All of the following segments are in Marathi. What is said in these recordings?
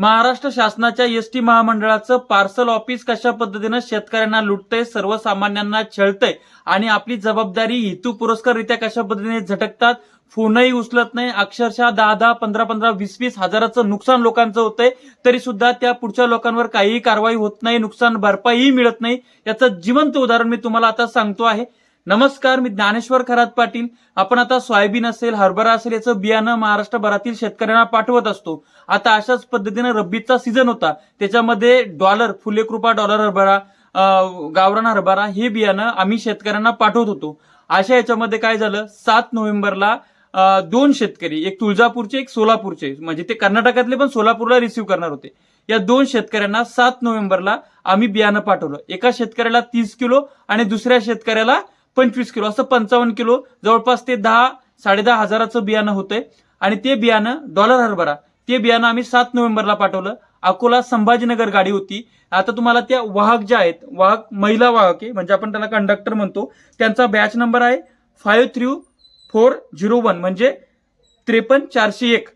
महाराष्ट्र शासनाच्या एस टी महामंडळाचं पार्सल ऑफिस कशा पद्धतीनं शेतकऱ्यांना लुटतंय सर्वसामान्यांना छळतंय आणि आपली जबाबदारी हेतू पुरस्काररित्या कशा पद्धतीने झटकतात फोनही उचलत नाही. अक्षरशः दहा दहा पंधरा पंधरा वीस वीस हजाराचं नुकसान लोकांचं होतंय. तरी सुद्धा त्या पुढच्या लोकांवर काहीही कारवाई होत नाही नुकसान भरपाईही मिळत नाही. याचं जिवंत उदाहरण मी तुम्हाला आता सांगतो आहे. नमस्कार मी ज्ञानेश्वर खरात पाटील. आपण आता सोयाबीन असेल हरभरा असेल याचं बियाणं महाराष्ट्रभरातील शेतकऱ्यांना पाठवत असतो. आता अशाच पद्धतीने रब्बीचा सीझन होता. त्याच्यामध्ये डॉलर फुलेकृपा डॉलर हरभरा गावरान हरभरा हे बियाणं आम्ही शेतकऱ्यांना पाठवत होतो. अशा याच्यामध्ये काय झालं? सात नोव्हेंबरला दोन शेतकरी एक तुळजापूरचे एक सोलापूरचे म्हणजे ते कर्नाटकातले पण सोलापूरला रिसिव्ह करणार होते. या दोन शेतकऱ्यांना सात नोव्हेंबरला आम्ही बियाणं पाठवलं. एका शेतकऱ्याला तीस किलो आणि दुसऱ्या शेतकऱ्याला पंचवीस किलो. असं पंचावन्न किलो जवळपास ते दहा साडेदहा हजाराचं बियाणं होतंय. आणि ते बियाणं डॉलर हरभरा. ते बियाणं आम्ही सात नोव्हेंबरला पाठवलं. अकोला संभाजीनगर गाडी होती. आता तुम्हाला त्या वाहक ज्या आहेत वाहक महिला वाहक आहे म्हणजे आपण त्याला कंडक्टर म्हणतो त्यांचा बॅच नंबर आहे five three four zero one म्हणजे त्रेपन्न चारशे एक.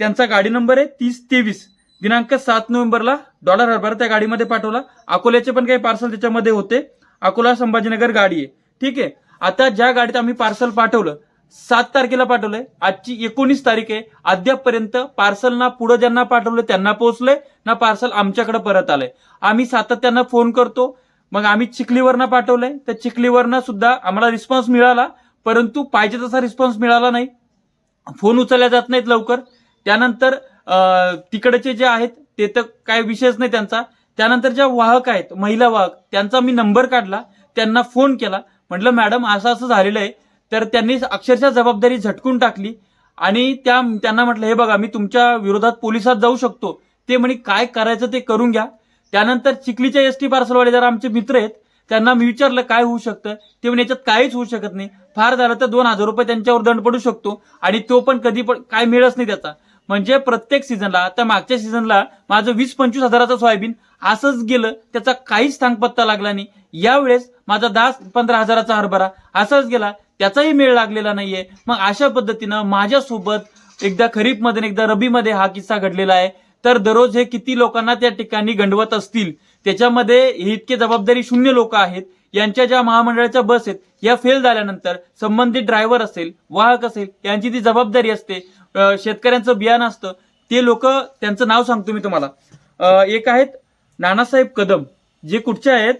त्यांचा गाडी नंबर आहे तीस तेवीस. दिनांक सात नोव्हेंबरला डॉलर हरभरा त्या गाडीमध्ये पाठवला. अकोल्याचे पण काही पार्सल त्याच्यामध्ये होते. अकोला संभाजीनगर गाडी आहे. ठीक आहे. आता ज्या गाडीत आम्ही पार्सल पाठवलं सात तारखेला पाठवलंय. आजची एकोणीस तारीख आहे. अद्यापपर्यंत पार्सल ना पुढे ज्यांना पाठवलं त्यांना पोहोचलंय ना पार्सल आमच्याकडे परत आलंय. आम्ही सातत्यानं फोन करतो. मग आम्ही चिखलीवरनं पाठवलंय. त्या चिखलीवरनं सुद्धा आम्हाला रिस्पॉन्स मिळाला. परंतु पाहिजे तसा रिस्पॉन्स मिळाला नाही. फोन उचलल्या जात नाहीत लवकर. त्यानंतर तिकडचे जे आहेत ते तर काय विषयच नाही त्यांचा. त्यानंतर ज्या वाहक आहेत महिला वाहक त्यांचा मी नंबर काढला. त्यांना फोन केला. म्हटलं मॅडम असं असं झालेलं आहे तर त्यांनी अक्षरशः जबाबदारी झटकून टाकली आणि त्या त्यांना म्हटलं हे बघा मी तुमच्या विरोधात पोलिसात जाऊ शकतो. ते म्हणे काय करायचं ते करून घ्या. त्यानंतर चिखलीच्या एस टी पार्सलवाले जर आमचे मित्र आहेत त्यांना मी विचारलं काय होऊ शकतं? ते म्हणे याच्यात काहीच होऊ शकत नाही. फार झालं तर दोन हजार रुपये त्यांच्यावर दंड पडू शकतो आणि तो पण कधी पण काय मिळत नाही त्याचा. म्हणजे प्रत्येक सीझनला आता मागच्या सीझनला माझं वीस पंचवीस हजाराचं सोयाबीन असंच गेलं त्याचा काहीच थांगपत्ता लागला नाही. यावेळेस माझा दहा पंधरा हजाराचा हरभरा असाच गेला त्याचाही मेळ लागलेला नाहीये. मग अशा पद्धतीनं माझ्यासोबत एकदा खरीपमध्ये एकदा रबीमध्ये हा किस्सा घडलेला आहे. तर दररोज हे किती लोकांना त्या ठिकाणी गंडवत असतील त्याच्यामध्ये इतके जबाबदारी शून्य लोक आहेत यांच्या ज्या महामंडळाच्या बस आहेत या फेल झाल्यानंतर संबंधित ड्रायव्हर असेल वाहक असेल यांची ती जबाबदारी असते शेतकऱ्यांचं बियाणं असतं ते लोक त्यांचं नाव सांगतो मी तुम्हाला. एक आहेत नानासाहेब कदम जे कुठचे आहेत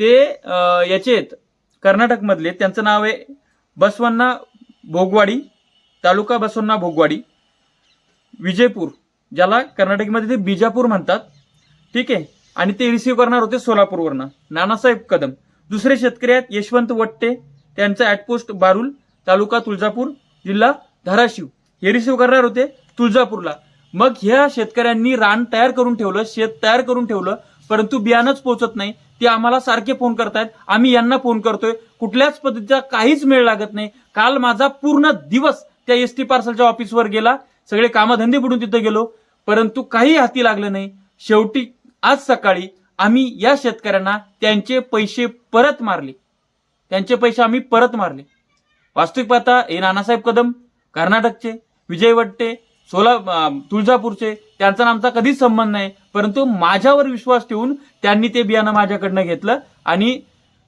ते याचे आहेत कर्नाटकमधले. त्यांचं नाव आहे बसवन्ना भोगवाडी तालुका बसवन्ना भोगवाडी विजयपूर ज्याला कर्नाटकमध्ये ते बिजापूर म्हणतात. ठीक आहे? आणि ते रिसिव्ह करणार होते सोलापूरवरनं. नानासाहेब कदम. दुसरे शेतकरी आहेत यशवंत वट्टे त्यांचा ॲटपोस्ट बारुल तालुका तुळजापूर जिल्हा धाराशिव. हे रिसिव्ह करणार होते तुळजापूरला. मग ह्या शेतकऱ्यांनी रान तयार करून ठेवलं शेत तयार करून ठेवलं परंतु बियाणंच पोहोचत नाही. ते आम्हाला सारखे फोन करतायत. आम्ही यांना फोन करतोय. कुठल्याच पद्धतीचा काहीच मेळ लागत नाही. काल माझा पूर्ण दिवस त्या एस टी पार्सलच्या ऑफिसवर गेला. सगळे कामधंदे बुडून तिथे गेलो. परंतु काही हाती लागलं नाही. शेवटी आज सकाळी आम्ही या शेतकऱ्यांना त्यांचे पैसे परत मारले. त्यांचे पैसे आम्ही परत मारले. वास्तविक पाहता हे नानासाहेब कदम कर्नाटकचे विजय वट्टे सोला तुळजापूरचे त्यांचा आमचा कधीच संबंध नाही. परंतु माझ्यावर विश्वास ठेवून त्यांनी ते बियाणं माझ्याकडनं घेतलं आणि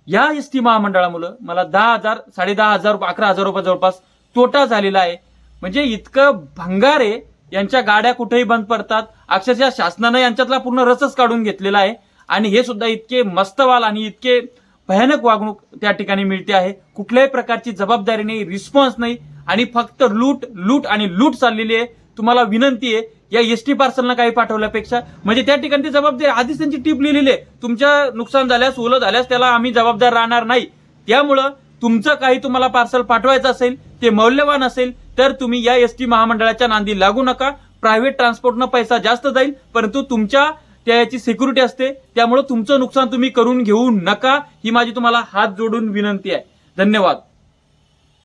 या एस टी महामंडळामुळं मला दहा हजार साडे दहा हजार अकरा हजार रुपये जवळपास तोटा झालेला आहे. म्हणजे इतकं भंगार आहे. यांच्या गाड्या कुठेही बंद पडतात. अक्षरशः शासनानं यांच्यातला पूर्ण रसच काढून घेतलेला आहे. आणि हे सुद्धा इतके मस्तवाल आणि इतके भयानक वागणूक त्या ठिकाणी मिळते आहे. कुठल्याही प्रकारची जबाबदारी नाही रिस्पॉन्स नाही आणि फक्त लूट लूट आणि लूट चाललेली आहे. तुम्हाला विनंती आहे या एस टी पार्सलनं काही पाठवल्यापेक्षा म्हणजे त्या ठिकाणी जबाबदारी आधीच त्यांची टीप लिहिलेली आहे. तुमच्या नुकसान झाल्यास ओलं झाल्यास त्याला आम्ही जबाबदार राहणार नाही. त्यामुळं तुमचं काही तुम्हाला पार्सल पाठवायचं असेल ते मौल्यवान असेल तर तुम्ही या एस टी महामंडळाच्या नांदी लागू नका. प्रायव्हेट ट्रान्सपोर्टनं पैसा जास्त जाईल परंतु तुमच्या त्याची सिक्युरिटी असते. त्यामुळे तुमचं नुकसान तुम्ही करून घेऊ नका. ही माझी तुम्हाला हात जोडून विनंती आहे. धन्यवाद.